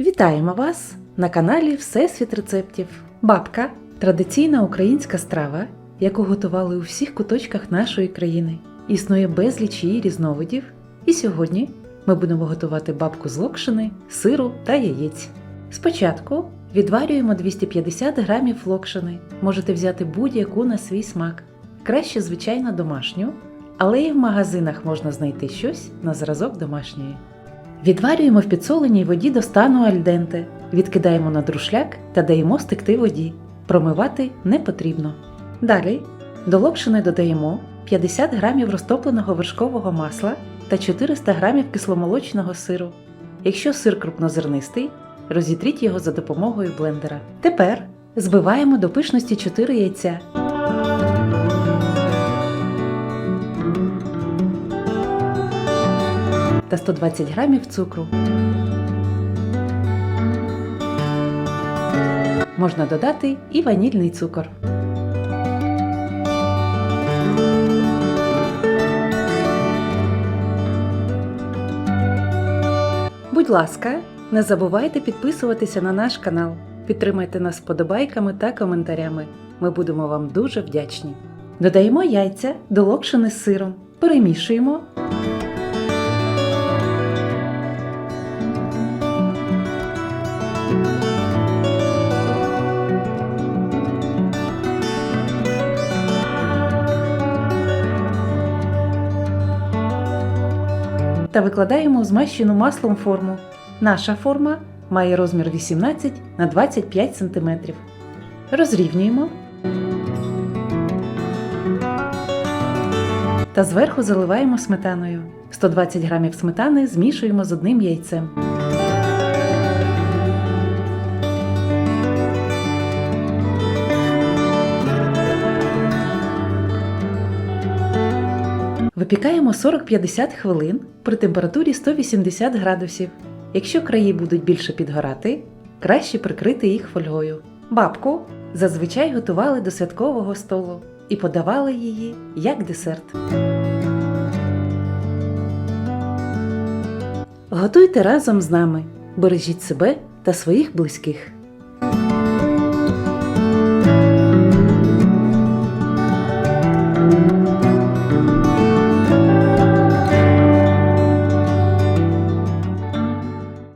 Вітаємо вас на каналі Всесвіт рецептів. Бабка традиційна українська страва, яку готували у всіх куточках нашої країни. Існує безліч її різновидів. І сьогодні ми будемо готувати бабку з локшини, сиру та яєць. Спочатку відварюємо 250 грамів локшини. Можете взяти будь-яку на свій смак. Краще, звичайно, домашню, але і в магазинах можна знайти щось на зразок домашньої. Відварюємо в підсоленій воді до стану альденте, відкидаємо на друшляк та даємо стекти воді. Промивати не потрібно. Далі до локшини додаємо 50 грамів розтопленого вершкового масла та 400 грамів кисломолочного сиру. Якщо сир крупнозернистий, розітріть його за допомогою блендера. Тепер збиваємо до пишності 4 яйця. Та 120 грамів цукру. Можна додати і ванільний цукор. Будь ласка, не забувайте підписуватися на наш канал. Підтримайте нас вподобайками та коментарями. Ми будемо вам дуже вдячні. Додаємо яйця до локшини з сиром, перемішуємо та викладаємо змащену маслом форму. Наша форма має розмір 18 на 25 см. Розрівнюємо та зверху заливаємо сметаною. 120 г сметани змішуємо з одним яйцем. Випікаємо 40-50 хвилин при температурі 180 градусів. Якщо краї будуть більше підгорати, краще прикрити їх фольгою. Бабку зазвичай готували до святкового столу і подавали її як десерт. Готуйте разом з нами, бережіть себе та своїх близьких.